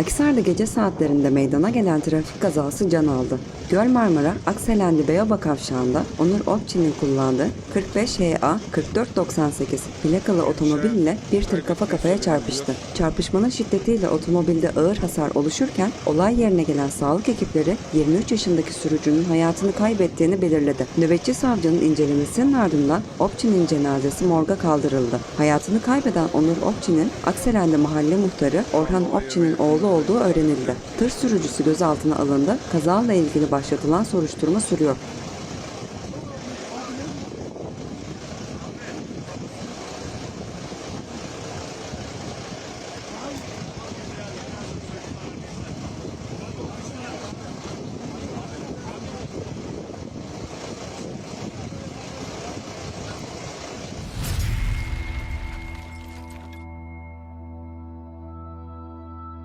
Akisar'da gece saatlerinde meydana gelen trafik kazası can aldı. Göl Marmara Akselendi Beyoba kavşağında Onur Opçi'nin kullandığı 45 HA 4498 plakalı otomobil ile bir tır kafa kafaya çarpıştı. Çarpışmanın şiddetiyle otomobilde ağır hasar oluşurken olay yerine gelen sağlık ekipleri 23 yaşındaki sürücünün hayatını kaybettiğini belirledi. Nöbetçi savcının incelemesinin ardından Opçi'nin cenazesi morga kaldırıldı. Hayatını kaybeden Onur Opçi'nin Akselendi mahalle muhtarı Orhan Opçi'nin oğlu olduğu öğrenildi. Tır sürücüsü gözaltına alındı. Kazayla ilgili başlatılan soruşturma sürüyor.